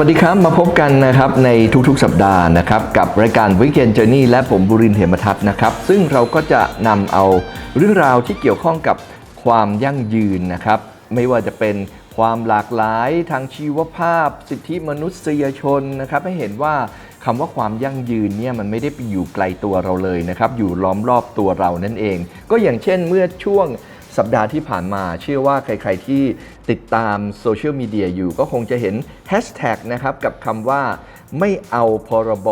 วัสดีครับ มาพบกันนะครับในทุกๆสัปดาห์นะครับกับรายการ Weekend Journey และผมบุรินทร์เหมทัศน์นะครับ ซึ่งเราก็จะนำเอาเรื่องราวที่เกี่ยวข้องกับความยั่งยืนนะครับ ไม่ว่าจะเป็นความหลากหลายทางชีวภาพ สิทธิมนุษยชนนะครับ ให้เห็นว่าคำว่าความยั่งยืนเนี่ยมันไม่ได้ไปอยู่ไกลตัวเราเลยนะครับ อยู่ล้อมรอบตัวเรานั่นเอง ก็อย่างเช่นเมื่อช่วง สัปดาห์ที่ผ่านมา เชื่อว่าใคร ๆที่ติดตามโซเชียลมีเดียอยู่ก็คงจะเห็นแฮชแท็กนะครับกับคำว่าไม่เอาพรบ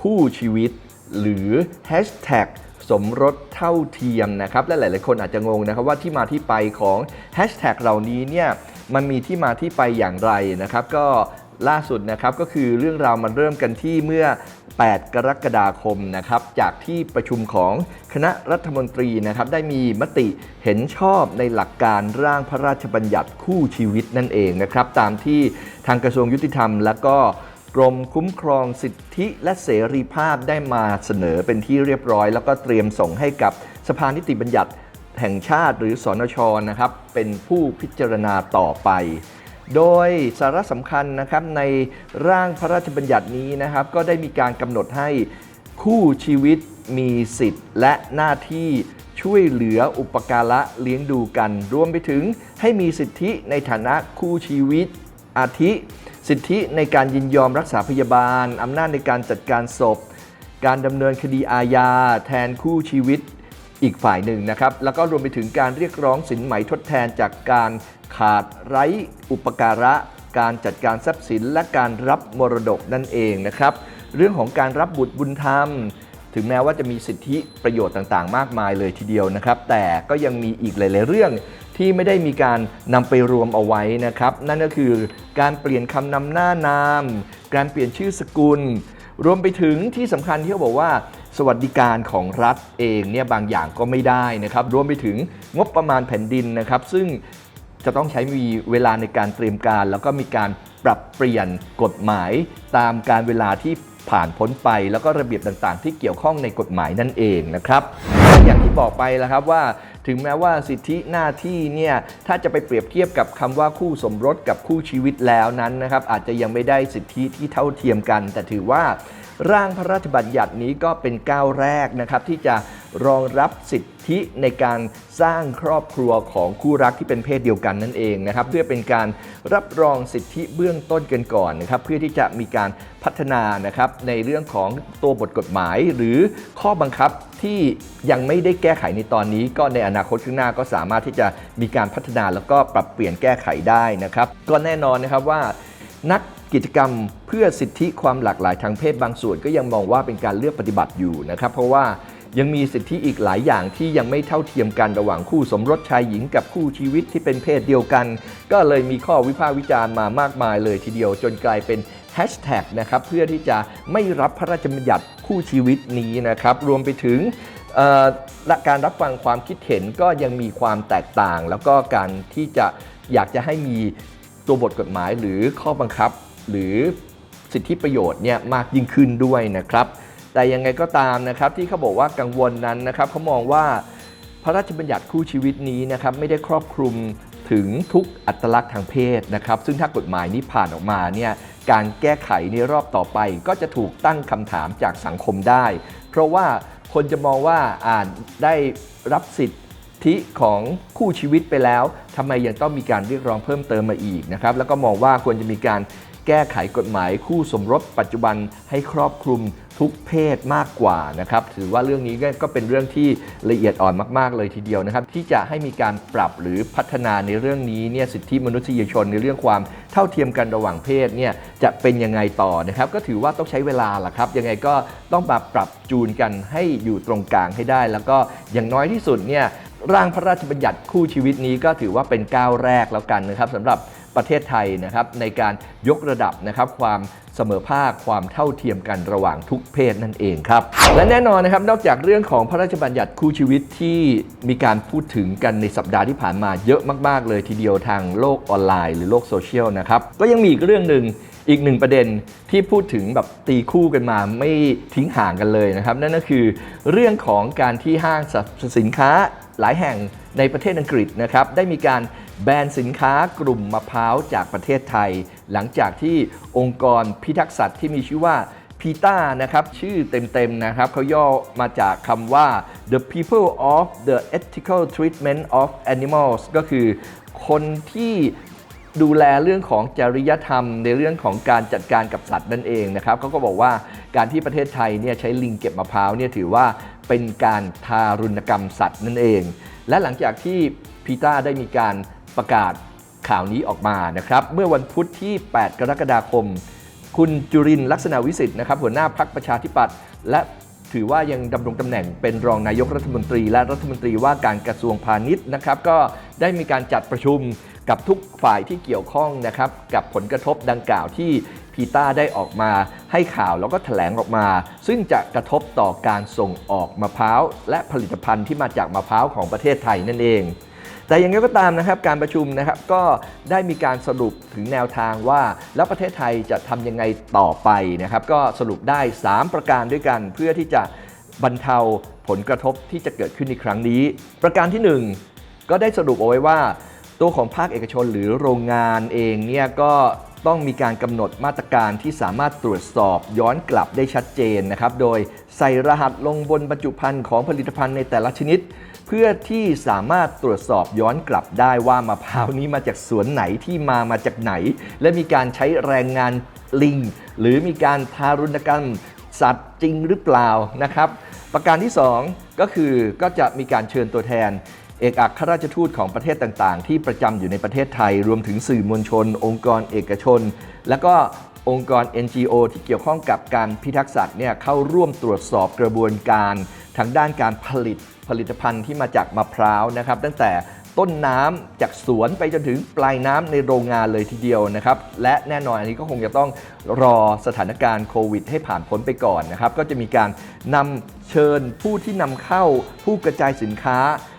คู่ชีวิต หรือแฮชแท็กสมรสเท่าเทียมนะครับและหลาย ๆ คนอาจจะงงนะครับว่าที่มาที่ไปของแฮชแท็กเหล่านี้เนี่ยมันมีที่มาที่ไปอย่างไรนะครับ ก็ล่าสุดนะครับก็คือเรื่องราวมันเริ่มกันที่เมื่อ 8 กรกฎาคมนะครับจากที่ประชุมของคณะรัฐมนตรีนะครับได้มีมติเห็นชอบในหลักการร่างพระราชบัญญัติคู่ชีวิตนั่นเองนะครับตามที่ทางกระทรวงยุติธรรม และก็กรมคุ้มครองสิทธิและเสรีภาพได้มาเสนอเป็นที่เรียบร้อย แล้วก็เตรียมส่งให้กับสภานิติบัญญัติแห่งชาติหรือสอนชนะครับเป็นผู้พิจารณาต่อไป โดยสาระสำคัญนะครับในร่างพระราชบัญญัตินี้นะครับ ก็ได้มีการกำหนดให้คู่ชีวิตมีสิทธิ์ และหน้าที่ช่วยเหลืออุปการะเลี้ยงดูกัน รวมไปถึงให้มีสิทธิในฐานะคู่ชีวิตอาทิ สิทธิในการยินยอมรักษาพยาบาล อำนาจในการจัดการศพ การดำเนินคดีอาญาแทนคู่ชีวิต อีกฝ่ายหนึ่งนะครับ แล้วก็รวมไปถึงการเรียกร้องสินไหมทดแทนจากการขาดไร้อุปการะ การจัดการทรัพย์สินและการรับมรดกนั่นเองนะครับ เรื่องของการรับบุตรบุญธรรม ถึงแม้ว่าจะมีสิทธิประโยชน์ต่างๆ มากมายเลยทีเดียวนะครับ แต่ก็ยังมีอีกหลาย ๆ เรื่องที่ไม่ได้มีการนำไปรวมเอาไว้นะครับ นั่นก็คือการเปลี่ยนคำนำหน้านาม การเปลี่ยนชื่อสกุล รวมไปถึงที่สำคัญที่เขาบอกว่า สวัสดิการของรัฐเองเนี่ยบางอย่างก็ไม่ได้นะครับ รวมไปถึงงบประมาณแผ่นดินนะครับ ซึ่งจะต้องใช้มีเวลาในการเตรียมการ แล้วก็มีการปรับเปลี่ยนกฎหมายตามการเวลาที่ผ่านพ้นไป แล้วก็ระเบียบต่างๆ ที่เกี่ยวข้องในกฎหมายนั่นเองนะครับอย่างที่บอกไปแล้วครับว่าถึงแม้ว่าสิทธิหน้าที่เนี่ยถ้าจะไปเปรียบเทียบกับคำว่าคู่สมรสกับคู่ชีวิตแล้วนั้นนะครับอาจจะยังไม่ได้สิทธิที่เท่าเทียมกัน แต่ถือว่า ร่างพระราชบัญญัตินี้ก็เป็นก้าวแรกนะครับที่จะรองรับสิทธิในการสร้างครอบครัวของคู่รักที่เป็นเพศเดียวกันนั่นเองนะครับเพื่อเป็นการรับรองสิทธิเบื้องต้นกันก่อนนะครับเพื่อที่จะมีการพัฒนานะครับในเรื่องของตัวบทกฎหมาย หรือข้อบังคับที่ยังไม่ได้แก้ไขในตอนนี้ ก็ในอนาคตข้างหน้าก็สามารถที่จะมีการพัฒนาแล้วก็ปรับเปลี่ยนแก้ไขได้นะครับก็แน่นอนนะครับว่านัก กิจกรรมเพื่อสิทธิความหลากหลายทางเพศบางส่วนก็ยังมองว่าเป็นการเลือกปฏิบัติอยู่นะครับ เพราะว่ายังมีสิทธิอีกหลายอย่างที่ยังไม่เท่าเทียมกันระหว่างคู่สมรสชายหญิงกับคู่ชีวิตที่เป็นเพศเดียวกัน ก็เลยมีข้อวิพากษ์วิจารณ์มามากมายเลยทีเดียวจนกลายเป็นแฮชแท็กนะครับเพื่อที่จะไม่รับพระราชบัญญัติคู่ชีวิตนี้นะครับ รวมไปถึงและการรับฟังความคิดเห็นก็ยังมีความแตกต่าง แล้วก็การที่จะอยากจะให้มีตัวบทกฎหมายหรือข้อบังคับ หรือสิทธิประโยชน์เนี่ยมากยิ่งขึ้นด้วยนะครับ แต่ยังไงก็ตามนะครับที่เขาบอกว่ากังวลนั้นนะครับเขามองว่าพระราชบัญญัติคู่ชีวิตนี้นะครับไม่ได้ครอบคลุมถึงทุกอัตลักษณ์ทางเพศนะครับ ซึ่งถ้ากฎหมายนี้ผ่านออกมาเนี่ยการแก้ไขในรอบต่อไปก็จะถูกตั้งคำถามจากสังคมได้ เพราะว่าคนจะมองว่าอ่านได้รับสิทธิของคู่ชีวิตไปแล้วทำไมยังต้องมีการเรียกร้องเพิ่มเติมมาอีกนะครับแล้วก็มองว่าควรจะมีการ แก้ไขกฎหมายคู่สมรสปัจจุบันให้ครอบคลุมทุกเพศมากกว่านะครับถือว่าเรื่องนี้ก็เป็นเรื่องที่ละเอียดอ่อนมาก ๆ เลยทีเดียวนะครับ ที่จะให้มีการปรับหรือพัฒนาในเรื่องนี้เนี่ยสิทธิมนุษยชนในเรื่องความเท่าเทียมกันระหว่างเพศเนี่ยจะเป็นยังไงต่อนะครับ ก็ถือว่าต้องใช้เวลาล่ะครับ ยังไงก็ต้องมาปรับจูนกันให้อยู่ตรงกลางให้ได้ แล้วก็อย่างน้อยที่สุดเนี่ยร่างพระราชบัญญัติคู่ชีวิตนี้ก็ถือว่าเป็นก้าวแรกแล้วกันนะครับสำหรับ ประเทศไทยนะครับในการยกระดับนะครับความเสมอภาคความเท่าเทียมกันระหว่างทุกเพศนั่นเองครับ และแน่นอนนะครับนอกจากเรื่องของพระราชบัญญัติคู่ชีวิตที่มีการพูดถึงกันในสัปดาห์ที่ผ่านมาเยอะมาก ๆ เลยทีเดียวทางโลกออนไลน์หรือโลกโซเชียลนะครับก็ยังมีอีกเรื่องหนึ่งอีกหนึ่งประเด็นที่พูดถึงแบบตีคู่กันมาไม่ทิ้งห่างกันเลยนะครับ นั่นก็คือเรื่องของการที่ห้างสรรพสินค้าหลายแห่งในประเทศอังกฤษนะครับได้มีการ แบนสินค้ากลุ่มมะพร้าวจากประเทศไทย หลังจากที่องค์กรพิทักษ์สัตว์ที่มีชื่อว่าพีต้านะครับชื่อเต็มๆนะครับเขาย่อมาจากคำว่า the people of the ethical treatment of animals ก็คือคนที่ดูแลเรื่องของจริยธรรม ในเรื่องของการจัดการกับสัตว์นั่นเองนะครับเขาก็บอกว่าการที่ประเทศไทยเนี่ยใช้ลิงเก็บมะพร้าวเนี่ยถือว่าเป็นการทารุณกรรมสัตว์นั่นเอง และหลังจากที่พีต้าได้มีการ ประกาศข่าวนี้ออกมานะครับ เมื่อวันพุธที่ 8 กรกฎาคม คุณจุรินลักษณะวิสิทธิ์นะครับ หัวหน้าพักประชาธิปัตย์และถือว่ายังดำรงตำแหน่งเป็นรองนายกรัฐมนตรี และรัฐมนตรีว่าการกระทรวงพาณิชย์นะครับ ก็ได้มีการจัดประชุมกับทุกฝ่ายที่เกี่ยวข้องนะครับ กับผลกระทบดังกล่าวที่พีต้าได้ออกมาให้ข่าวแล้วก็แถลงออกมา ซึ่งจะกระทบต่อการส่งออกมะพร้าว และผลิตภัณฑ์ที่มาจากมะพร้าวของประเทศไทยนั่นเอง แต่อย่างไรก็ตามนะครับการประชุมนะครับก็ได้มีการสรุปถึงแนวทางว่า แล้วประเทศไทยจะทำยังไงต่อไปนะครับก็สรุปได้ 3 ประการด้วยกัน เพื่อที่จะบรรเทาผลกระทบที่จะเกิดขึ้นในครั้งนี้ ประการทีหนึ่1 ก็ได้สรุปเอาไว้ว่า ตัวของภาคเอกชนหรือโรงงานเองเนี่ยก็ต้องมีการกำหนดมาตรการที่สามารถตรวจสอบย้อนกลับได้ชัดเจนนะครับ โดยใส่รหัสลงบนบรรจุภัณฑ์ของผลิตภัณฑ์ในแต่ละชนิด เพื่อที่สามารถตรวจสอบย้อนกลับได้ว่ามะพร้าวนี้มาจากสวนไหนที่มามาจากไหน และมีการใช้แรงงานลิง หรือมีการทารุณกรรมสัตว์จริงหรือเปล่านะครับ ประการที่ 2 ก็คือก็จะมีการเชิญตัวแทน เอกอัครราชทูตของประเทศต่างๆ ที่ประจำอยู่ในประเทศไทย รวมถึงสื่อมวลชน องค์กรเอกชน และก็องค์กร NGO ที่เกี่ยวข้องกับการพิทักษ์สัตว์เนี่ยเข้าร่วมตรวจสอบกระบวนการทางด้านการผลิต ผลิตภัณฑ์ที่มาจากมะพร้าวนะครับ ตั้งแต่ต้นน้ำจากสวนไปจนถึงปลายน้ำในโรงงานเลยทีเดียวนะครับ และแน่นอนอันนี้ก็คงจะต้องรอสถานการณ์โควิด ให้ผ่านพ้นไปก่อนนะครับ ก็จะมีการนำเชิญผู้ที่นำเข้าผู้กระจายสินค้า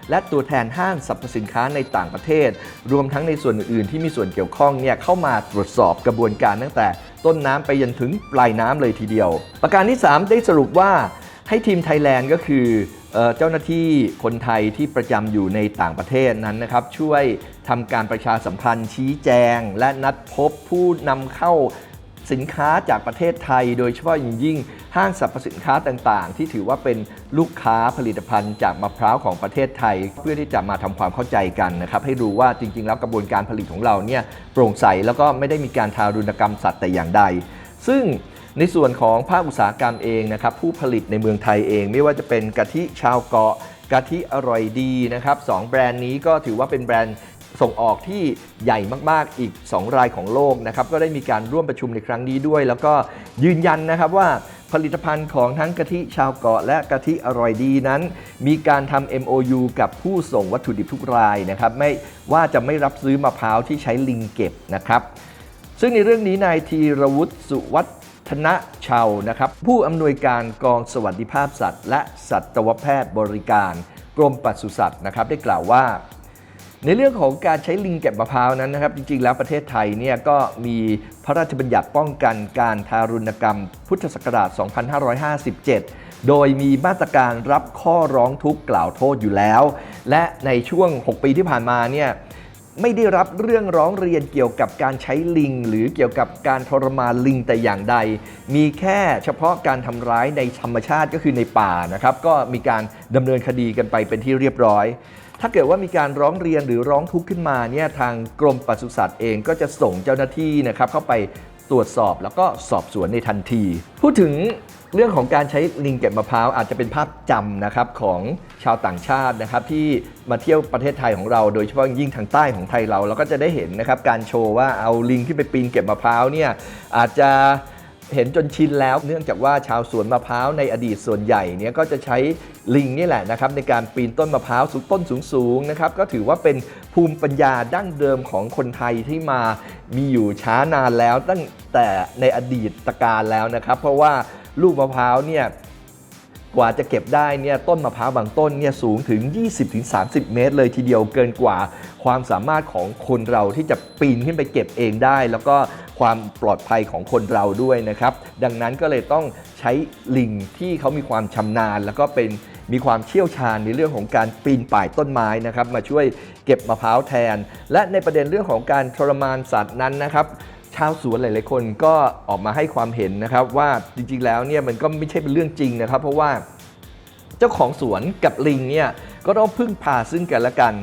และตัวแทนห้างสรรพสินค้าในต่างประเทศ รวมทั้งในส่วนอื่นๆ ที่มีส่วนเกี่ยวข้องเนี่ยเข้ามาตรวจสอบกระบวนการตั้งแต่ต้นน้ำไปยันถึงปลายน้ำเลยทีเดียว ประการที่ 3 ได้สรุปว่าให้ทีมไทยแลนด์ก็คือ เจ้าหน้าที่คนไทยที่ประจำอยู่ในต่างประเทศนั้นนะครับ ช่วยทำการประชาสัมพันธ์ชี้แจง และนัดพบผู้นำเข้าสินค้าจากประเทศไทย โดยเฉพาะอย่างยิ่งห้างสรรพสินค้าต่างๆ ที่ถือว่าเป็นลูกค้าผลิตภัณฑ์จากมะพร้าวของประเทศไทย เพื่อที่จะมาทำความเข้าใจกันนะครับ ให้รู้ว่าจริง ๆ แล้วกระบวนการผลิตของเราเนี่ยโปร่งใสแล้วก็ไม่ได้มีการทารุณกรรมสัตว์แต่อย่างใด ซึ่ง ในส่วนของภาคอุตสาหกรรมเองนะครับผู้ผลิตในเมืองไทยเอง ไม่ว่าจะเป็นกะทิชาวเกาะกะทิอร่อยดีนะครับสองแบรนด์นี้ก็ถือว่าเป็นแบรนด์ส่งออกที่ใหญ่มาก ๆ อีก 2 รายของโลกนะครับก็ได้มีการร่วมประชุมในครั้งนี้ด้วย แล้วก็ยืนยันนะครับว่าผลิตภัณฑ์ของทั้งกะทิชาวเกาะและกะทิอร่อยดีนั้น มีการทำ MOU กับผู้ส่งวัตถุดิบทุกรายนะครับไม่ว่าจะไม่รับซื้อมะพร้าวที่ใช้ลิงเก็บนะครับซึ่งในเรื่องนี้นายธีรวุฒิสุวัฒ นะชาวนะครับ ผู้อำนวยการกองสวัสดิภาพสัตว์ และสัตวแพทย์บริการกรมปศุสัตว์นะครับ ได้กล่าวว่า ในเรื่องของการใช้ลิงเก็บมะพร้าวนั้นนะครับ จริงๆแล้วประเทศไทยเนี่ยก็มีพระราชบัญญัติป้องกันการทารุณกรรม พุทธศักราช 2557 โดยมีมาตรการรับข้อร้องทุกข์กล่าวโทษอยู่แล้ว และในช่วง 6 ปีที่ผ่านมาเนี่ย ไม่ได้รับเรื่องร้องเรียนเกี่ยวกับการใช้ลิง หรือเกี่ยวกับการทรมานลิงแต่อย่างใด มีแค่เฉพาะการทำร้ายในธรรมชาติก็คือในป่านะครับ ก็มีการดำเนินคดีกันไปเป็นที่เรียบร้อย ถ้าเกิดว่ามีการร้องเรียนหรือร้องทุกข์ขึ้นมาเนี่ยทางกรมปศุสัตว์เองก็จะส่งเจ้าหน้าที่นะครับเข้าไปตรวจสอบแล้วก็สอบสวนในทันที พูดถึง เรื่องของการใช้ลิงเก็บมะพร้าวอาจจะเป็นภาพจำนะครับของชาวต่างชาตินะครับที่มาเที่ยวประเทศไทยของเรา โดยเฉพาะยิ่งทางใต้ของไทยเราเราก็จะได้เห็นนะครับการโชว์ว่าเอาลิงที่ไปปีนเก็บมะพร้าวเนี่ยอาจจะเห็นจนชินแล้ว เนื่องจากว่าชาวสวนมะพร้าวในอดีตส่วนใหญ่เนี่ยก็จะใช้ลิงนี่แหละนะครับในการปีนต้นมะพร้าวสูงต้นสูงๆนะครับก็ถือว่าเป็นภูมิปัญญาดั้งเดิมของคนไทยที่มามีอยู่ช้านานแล้ว ตั้งแต่ในอดีตการแล้วนะครับ เพราะว่า ลูกมะพร้าวเนี่ยกว่าจะเก็บได้เนี่ยต้นมะพร้าวบางต้นเนี่ยสูงถึง 20-30 เมตร เลยทีเดียวเกินกว่าความสามารถของคนเราที่จะปีนขึ้นไปเก็บเองได้ แล้วก็ความปลอดภัยของคนเราด้วยนะครับ ดังนั้นก็เลยต้องใช้ลิงที่เขามีความชำนาญ แล้วก็เป็นมีความเชี่ยวชาญในเรื่องของการปีนป่ายต้นไม้นะครับ มาช่วยเก็บมะพร้าวแทน และในประเด็นเรื่องของการทรมานสัตว์นั้นนะครับ ชาวสวนหลาย ๆ คนก็ออกมาให้ความเห็นนะครับว่าจริง ๆ แล้วเนี่ยมันก็ไม่ใช่เป็นเรื่องจริงนะครับ เพราะว่าเจ้าของสวนกับลิงเนี่ยก็ต้องพึ่งพาซึ่งกันและกัน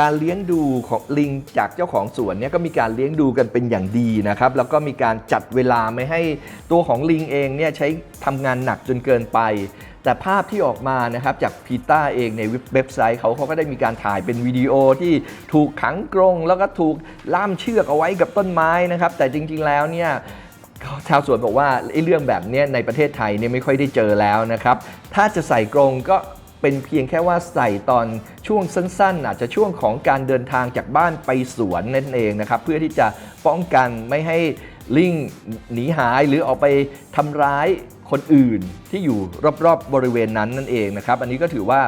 การเลี้ยงดูของลิงจากเจ้าของสวนเนี่ยก็มีการเลี้ยงดูกันเป็นอย่างดีนะครับ แล้วก็มีการจัดเวลาไม่ให้ตัวของลิงเองเนี่ยใช้ทำงานหนักจนเกินไป แต่ภาพที่ออกมานะครับจากพีต้าเองในเว็บไซต์เขาเขาก็ได้มีการถ่ายเป็นวิดีโอที่ถูกขังกรงแล้วก็ถูกล่ามเชือกเอาไว้กับต้นไม้นะครับ แต่จริง ๆ แล้วเนี่ยชาวสวนบอกว่าไอ้เรื่องแบบเนี้ยในประเทศไทยเนี่ยไม่ค่อยได้เจอแล้วนะครับ ถ้าจะใส่กรงก็เป็นเพียงแค่ว่าใส่ตอนช่วงสั้นๆ อาจจะช่วงของการเดินทางจากบ้านไปสวนนั่นเองนะครับ เพื่อที่จะป้องกันไม่ให้ลิงหนีหายหรือออกไปทำร้าย คนอื่นที่อยู่รอบๆบริเวณนั้นนั่นเองนะครับ อันนี้ก็ถือว่า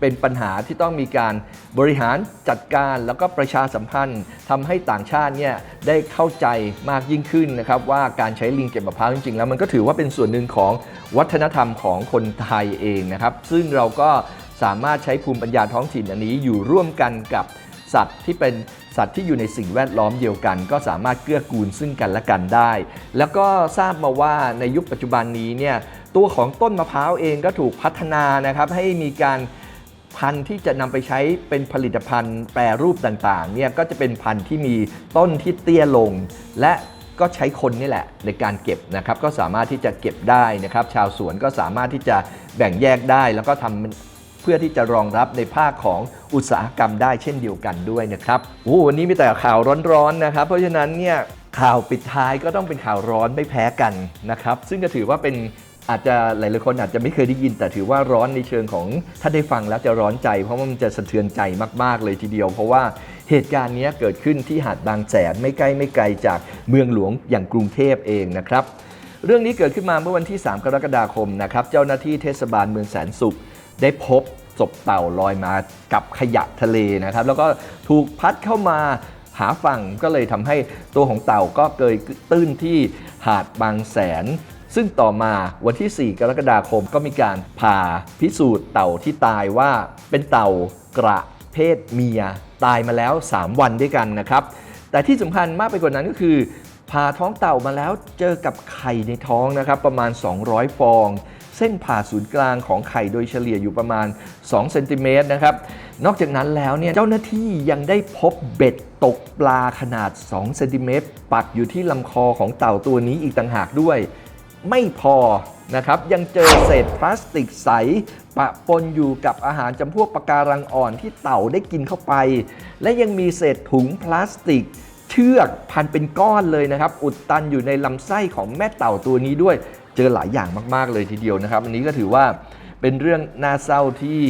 เป็นปัญหาที่ต้องมีการบริหารจัดการแล้วก็ประชาสัมพันธ์ทำให้ต่างชาติเนี่ยได้เข้าใจมากยิ่งขึ้นนะครับว่าการใช้ลิงเก็บมะพร้าวจริงๆ แล้วมันก็ถือว่าเป็นส่วนหนึ่งของวัฒนธรรมของคนไทยเองนะครับ ซึ่งเราก็สามารถใช้ภูมิปัญญาท้องถิ่นอันนี้อยู่ร่วมกันกับสัตว์ที่เป็น สัตว์ที่อยู่ในสิ่งแวดล้อมเดียวกัน ก็สามารถเกื้อกูลซึ่งกันและกันได้ แล้วก็ทราบมาว่าในยุคปัจจุบันนี้เนี่ยตัวของต้นมะพร้าวเองก็ถูกพัฒนานะครับให้มีการพันธุ์ที่จะนำไปใช้เป็นผลิตภัณฑ์แปรรูปต่างๆเนี่ยก็จะเป็นพันธุ์ที่มีต้นที่เตี้ยลง และก็ใช้คนนี่แหละในการเก็บนะครับ ก็สามารถที่จะเก็บได้นะครับ ชาวสวนก็สามารถที่จะแบ่งแยกได้ แล้วก็ทำ เพื่อที่จะรองรับในภาคของอุตสาหกรรมได้เช่นเดียวกันด้วยนะครับโอ้วันนี้มีแต่ข่าวร้อนๆนะครับ เพราะฉะนั้นเนี่ยข่าวปิดท้ายก็ต้องเป็นข่าวร้อนไม่แพ้กันนะครับ ซึ่งก็ถือว่าเป็นอาจจะหลายๆคนอาจจะไม่เคยได้ยิน แต่ถือว่าร้อนในเชิงของถ้าได้ฟังแล้วจะร้อนใจ เพราะว่ามันจะสะเทือนใจมาก ๆ เลยทีเดียว เพราะว่าเหตุการณ์นี้เกิดขึ้นที่หาดบางแสนไม่ใกล้ไม่ไกลจากเมืองหลวงอย่างกรุงเทพเองนะครับ เรื่องนี้เกิดขึ้นมาเมื่อวันที่ 3 กรกฎาคมนะครับเจ้าหน้าที่เทศบาลเมืองแสนสุข ได้พบศพเต่าลอยมากับขยะทะเลนะครับ แล้วก็ถูกพัดเข้ามาหาฝั่งก็เลยทำให้ตัวของเต่าก็เกยตื้นที่หาดบางแสน ซึ่งต่อมาวันที่ 4 กรกฎาคมก็มีการผ่าพิสูจน์เต่าที่ตายว่าเป็นเต่ากระเพศเมียตายมาแล้ว 3 วันด้วยกันนะครับ แต่ที่สำคัญมากไปกว่านั้นก็คือผ่าท้องเต่ามาแล้วเจอกับไข่ในท้องนะครับ ประมาณ 200 ฟอง เส้นผ่าศูนย์กลางของไข่โดยเฉลี่ยอยู่ประมาณ2เซนติเมตรนะครับ นอกจากนั้นแล้วเนี่ยเจ้าหน้าที่ยังได้พบเบ็ดตกปลาขนาด2เซนติเมตรปักอยู่ที่ลำคอของเต่าตัวนี้อีกต่างหากด้วย ไม่พอนะครับยังเจอเศษพลาสติกใส ปะปนอยู่กับอาหารจำพวกปะการังอ่อนที่เต่าได้กินเข้าไป และยังมีเศษถุงพลาสติก เชือกพันเป็นก้อนเลยนะครับ อุดตันอยู่ในลำไส้ของแม่เต่าตัวนี้ด้วย จอหลายอย่างมาก ๆ เลยทีเดียวนะครับอันนี้ก็ถือว่าเป็นเรื่องน่าเศร้าที่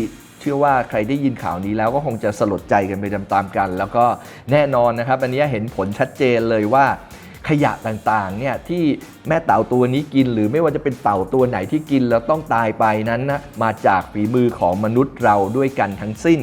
เชื่อว่าใครได้ยินข่าวนี้แล้วก็คงจะสลดใจกันไปตามๆกัน แล้วก็แน่นอนนะครับ อันนี้เห็นผลชัดเจนเลยว่าขยะต่างๆเนี่ยที่แม่เต่าตัวนี้กิน หรือไม่ว่าจะเป็นเต่าตัวไหนที่กินแล้วต้องตายไปนั้นนะมาจากฝีมือของมนุษย์เราด้วยกันทั้งสิ้น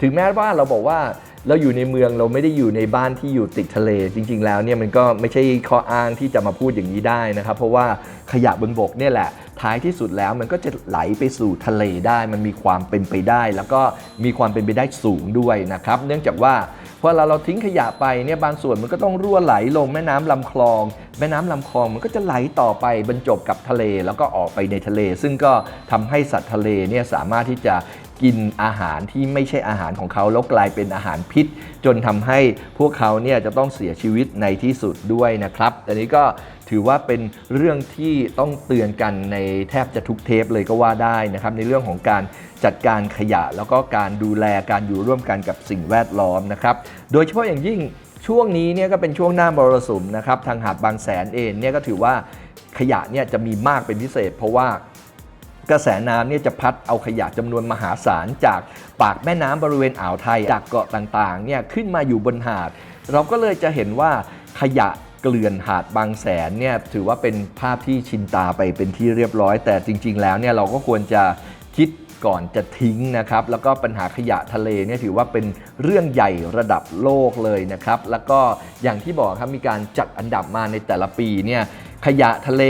ถึงแม้ว่าเราบอกว่า เราอยู่ในเมืองเราไม่ได้อยู่ในบ้านที่อยู่ติดทะเล จริง ๆ แล้วเนี่ยมันก็ไม่ใช่ข้ออ้างที่จะมาพูดอย่างนี้ได้นะครับ เพราะว่าขยะบนบกเนี่ยแหละท้ายที่สุดแล้วมันก็จะไหลไปสู่ทะเลได้ มันมีความเป็นไปได้ แล้วก็มีความเป็นไปได้สูงด้วยนะครับ เนื่องจากว่าพอเราเราทิ้งขยะไปเนี่ยบางส่วนมันก็ต้องรั่วไหลลงแม่น้ำลำคลอง แม่น้ำลำคลองมันก็จะไหลต่อไปบรรจบกับทะเล แล้วก็ออกไปในทะเล ซึ่งก็ทำให้สัตว์ทะเลเนี่ยสามารถที่จะ กินอาหารที่ไม่ใช่อาหารของเขาแล้วกลายเป็นอาหารพิษ จนทำให้พวกเขาเนี่ยจะต้องเสียชีวิตในที่สุดด้วยนะครับ อันนี้ก็ถือว่าเป็นเรื่องที่ต้องเตือนกันในแทบจะทุกเทปเลยก็ว่าได้นะครับ ในเรื่องของการจัดการขยะ แล้วก็การดูแลการอยู่ร่วมกันกับสิ่งแวดล้อมนะครับ โดยเฉพาะอย่างยิ่งช่วงนี้เนี่ยก็เป็นช่วงหน้ามรสุมนะครับ ทางหาดบางแสนเองเนี่ยก็ถือว่าขยะเนี่ยจะมีมากเป็นพิเศษ เพราะว่า กระแสน้ำเนี่ยจะพัดเอาขยะจำนวนมหาศาลจากปากแม่น้ำบริเวณอ่าวไทย จากเกาะต่างๆเนี่ยขึ้นมาอยู่บนหาด เราก็เลยจะเห็นว่าขยะเกลื่อนหาดบางแสนเนี่ยถือว่าเป็นภาพที่ชินตาไปเป็นที่เรียบร้อย แต่จริง ๆ แล้วเนี่ยเราก็ควรจะคิดก่อนจะทิ้งนะครับ แล้วก็ปัญหาขยะทะเลเนี่ยถือว่าเป็นเรื่องใหญ่ระดับโลกเลยนะครับ แล้วก็อย่างที่บอกครับมีการจัดอันดับมาในแต่ละปีเนี่ย ขยะทะเล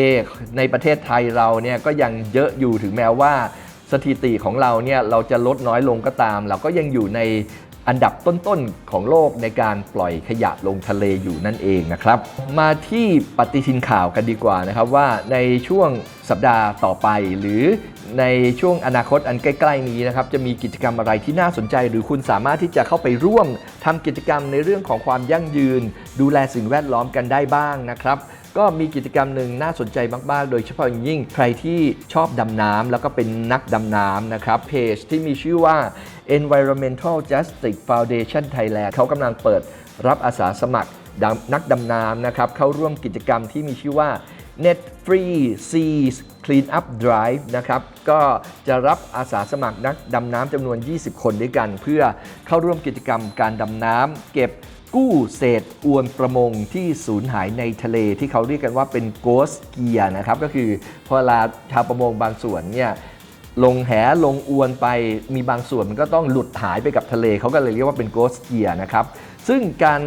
ในประเทศไทยเราเนี่ยก็ยังเยอะอยู่ถึงแม้ว่าสถิติของเราเนี่ยเราจะลดน้อยลงก็ตาม เราก็ยังอยู่ในอันดับต้นๆของโลกในการปล่อยขยะลงทะเลอยู่นั่นเองนะครับ มาที่ปฏิทินข่าวกันดีกว่านะครับว่าในช่วงสัปดาห์ต่อไป หรือในช่วงอนาคตอันใกล้ ๆ นี้นะครับจะมีกิจกรรมอะไรที่น่าสนใจ หรือคุณสามารถที่จะเข้าไปร่วมทำกิจกรรมในเรื่องของความยั่งยืน ดูแลสิ่งแวดล้อมกันได้บ้างนะครับ ก็มีกิจกรรมหนึ่งน่าสนใจมาก ๆ โดยเฉพาะอย่างยิ่งใครที่ชอบดำน้ำแล้วก็เป็นนักดำน้ำนะครับ เพจที่มีชื่อว่า Environmental Justice Foundation Thailand เขากำลังเปิดรับอาสาสมัครนักดำน้ำนะครับเข้าร่วมกิจกรรมที่มีชื่อว่า Net Free Seas Clean Up Drive นะครับ ก็จะรับอาสาสมัครนักดำน้ำจำนวน 20 คนด้วยกัน เพื่อเข้าร่วมกิจกรรมการดำน้ำเก็บ กู้เศษอวนประมงที่สูญหายในทะเลที่เขาเรียกกันว่าเป็น Ghost Gear นะครับ ก็คือพอเวลาชาวประมงบางส่วนเนี่ยลงแหลงอวนไปมีบางส่วนมันก็ต้องหลุดหายไปกับทะเล เขาก็เลยเรียกว่าเป็น Ghost Gear นะครับ ซึ่งการ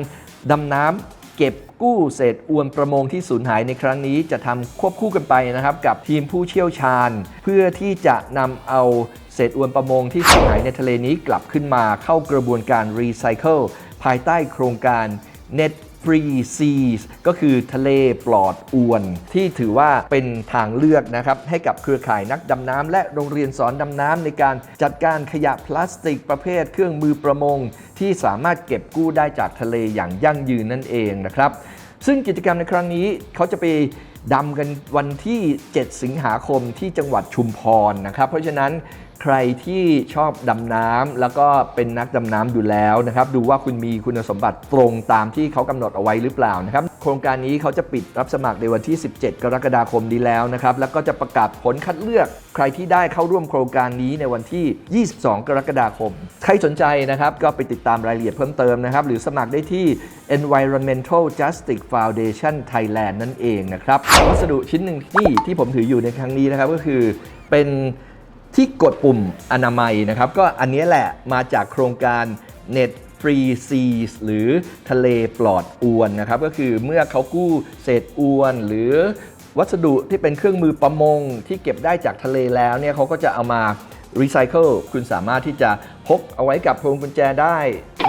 ดำน้ำเก็บกู้เศษอวนประมงที่สูญหายในครั้งนี้จะทำควบคู่กันไปนะครับ กับทีมผู้เชี่ยวชาญ เพื่อที่จะนำเอาเศษอวนประมงที่สูญหายในทะเลนี้กลับขึ้นมาเข้ากระบวนการรีไซเคิล ภายใต้โครงการ Net Free Seas ก็คือทะเลปลอดอวน ที่ถือว่าเป็นทางเลือกนะครับ ให้กับเครือข่ายนักดำน้ำและโรงเรียนสอนดำน้ำในการจัดการขยะพลาสติกประเภทเครื่องมือประมง ที่สามารถเก็บกู้ได้จากทะเลอย่างยั่งยืนนั่นเองนะครับ ซึ่งกิจกรรมในครั้งนี้เขาจะไปดำกันวันที่ 7 สิงหาคมที่จังหวัดชุมพรนะครับ เพราะฉะนั้น ใครที่ชอบดำน้ำแล้วก็เป็นนักดำน้ำอยู่แล้วนะครับ ดูว่าคุณมีคุณสมบัติตรงตามที่เขากำหนดเอาไว้หรือเปล่านะครับ โครงการนี้เขาจะปิดรับสมัครในวันที่ 17 กรกฎาคมนี้แล้วนะครับ แล้วก็จะประกาศผลคัดเลือก ใครที่ได้เข้าร่วมโครงการนี้ในวันที่ 22 กรกฎาคม ใครสนใจนะครับก็ไปติดตามรายละเอียดเพิ่มเติมนะครับ หรือสมัครได้ที่ Environmental Justice Foundation Thailand นั่นเองนะครับวัสดุชิ้นหนึ่งที่ที่ผมถืออยู่ในครั้งนี้นะครับก็คือเป็น ที่กดปุ่มอนามัยนะครับ ก็อันนี้แหละมาจากโครงการ Net Free Seas หรือทะเลปลอดอวนนะครับ ก็คือเมื่อเขากู้เศษอวนหรือวัสดุที่เป็นเครื่องมือประมงที่เก็บได้จากทะเลแล้วเนี่ยเขาก็จะเอามารีไซเคิลคุณสามารถที่จะพกเอาไว้กับพวงกุญแจได้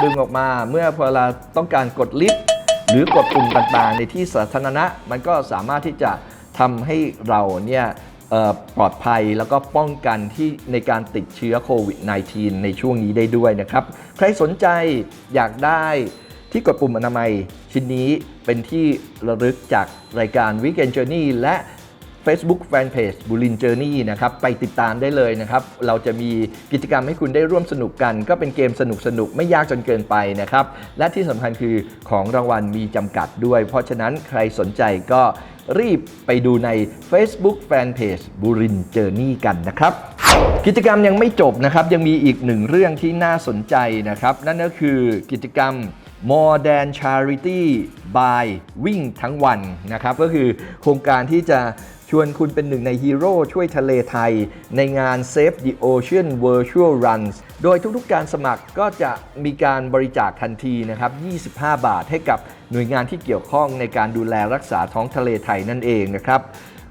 ดึงออกมาเมื่อพอเราต้องการกดลิฟต์หรือกดปุ่มต่างๆ ในที่สาธารณะ มันก็สามารถที่จะทำให้เราเนี่ย ปลอดภัยแล้วก็ป้องกันที่ในการติดเชื้อโควิด -19 ในช่วงนี้ได้ด้วยนะครับ ใครสนใจอยากได้ที่กดปุ่มอนามัยชิ้นนี้เป็นที่ระลึกจากรายการ Weekend Journey และ Facebook Fanpage บุรินเจอร์นี่นะครับไปติดตามได้เลยนะครับเราจะมีกิจกรรมให้คุณได้ร่วมสนุกกัน ก็เป็นเกมสนุกสนุกๆไม่ยากจนเกินไปนะครับและที่สำคัญคือของรางวัลมีจำกัดด้วย เพราะฉะนั้นใครสนใจก็รีบไปดูใน Facebook Fanpage บุรินเจอร์นี่กันนะครับกิจกรรมยังไม่จบนะครับยังมีอีกหนึ่งเรื่องที่น่าสนใจนะครับนั่นก็คือกิจกรรม More Than Charity by วิ่งทั้งวันนะครับก็คือโครงการที่จะ ชวนคุณเป็นหนึ่งในฮีโร่ช่วยทะเลไทย ในงาน Save the Ocean Virtual Runs โดยทุกๆการสมัครก็จะมีการบริจาคทันทีนะครับ 25 บาทให้กับหน่วยงานที่เกี่ยวข้องในการดูแลรักษาท้องทะเลไทยนั่นเองนะครับ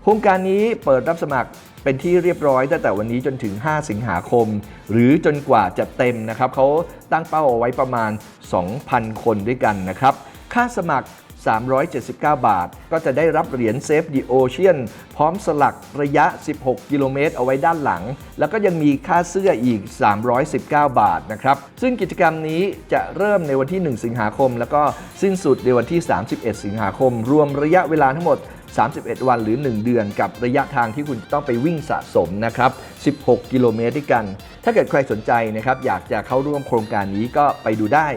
โครงการนี้เปิดรับสมัครเป็นที่เรียบร้อยตั้งแต่วันนี้จนถึง 5 สิงหาคม หรือจนกว่าจะเต็มนะครับเขาตั้งเป้าเอาไว้ประมาณ 2,000 คนด้วยกันนะครับ ค่าสมัคร 379 บาท ก็จะได้รับเหรียญ Save the Ocean พร้อมสลักระยะ 16 กิโลเมตรเอาไว้ด้านหลัง แล้วก็ยังมีค่าเสื้ออีก 319 บาทนะครับ ซึ่งกิจกรรมนี้จะเริ่มในวันที่ 1 สิงหาคม แล้วก็สิ้นสุดในวันที่ 31 สิงหาคม รวมระยะเวลาทั้งหมด 31 วันหรือ 1 เดือนกับระยะทางที่คุณจะต้องไปวิ่งสะสมนะครับ 16 กิโลเมตรด้วยกัน ถ้าเกิดใครสนใจนะครับอยากจะเข้าร่วมโครงการนี้ก็ไปดูได้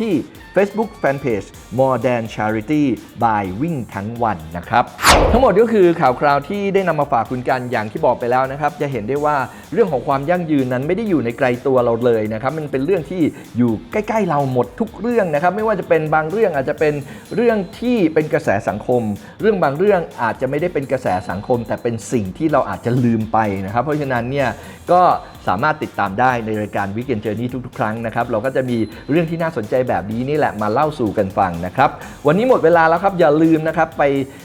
ที่ Facebook Fanpage More Than Charity by วิ่งทั้งวันนะครับ ทั้งหมดก็คือข่าวคราวที่ได้นำมาฝากคุณกันอย่างที่บอกไปแล้วนะครับ จะเห็นได้ว่า เรื่องของความยั่งยืนนั้นไม่ได้อยู่ในไกลตัวเราเลยนะครับมันเป็นเรื่องที่อยู่ใกล้ ๆ เราหมดทุกเรื่องนะครับไม่ว่าจะเป็นบางเรื่องอาจจะเป็นเรื่องที่เป็นกระแสสังคม เรื่องบางเรื่องอาจจะไม่ได้เป็นกระแสสังคม แต่เป็นสิ่งที่เราอาจจะลืมไปนะครับ เพราะฉะนั้นเนี่ยก็สามารถติดตามได้ในรายการ Weekend Journey ทุกๆ ครั้งนะครับ เราก็จะมีเรื่องที่น่าสนใจแบบนี้นี่แหละมาเล่าสู่กันฟังนะครับ วันนี้หมดเวลาแล้วครับ อย่าลืมนะครับ ไป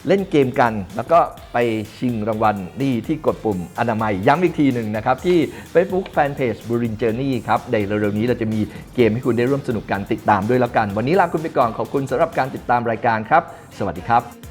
เล่นเกมกัน แล้วก็ไปชิงรางวัลนี่ที่กดปุ่มอนามัยย้ำอีกทีหนึ่งนะครับที่ Facebook Fanpage บุรินเจอร์นี่ครับในเร็วๆนี้เราจะมีเกมให้คุณได้ร่วมสนุกกันติดตามด้วยแล้วกัน วันนี้ลาคุณไปก่อนขอบคุณสำหรับการติดตามรายการครับ สวัสดีครับ